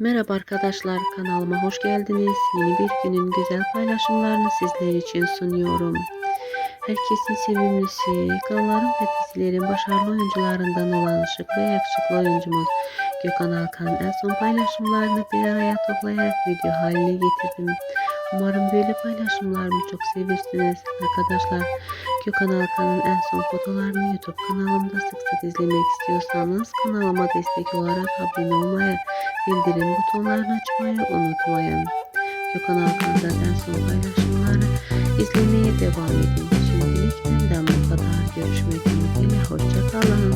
Merhaba arkadaşlar kanalıma hoş geldiniz. Yeni bir günün güzel paylaşımlarını sizler için sunuyorum. Herkesin sevimlisi, kanalların ve dizilerin başarılı oyuncularından olan şık ve yakışıklı oyuncumuz Gökhan Alkan en son paylaşımlarını bir araya toplayarak video haline getirdim. Umarım böyle paylaşımlarımı çok seversiniz arkadaşlar. Gökhan Alkan'ın en son fotolarını YouTube kanalımda sık sık izlemek istiyorsanız kanalıma destek olarak abone olmayı, bildirim butonlarını açmayı unutmayın. Gökhan Alkan'dan son paylaşımları izlemeye devam edin. Şimdilik benden bu kadar. Görüşmek ümidiyle. Hoşçakalın.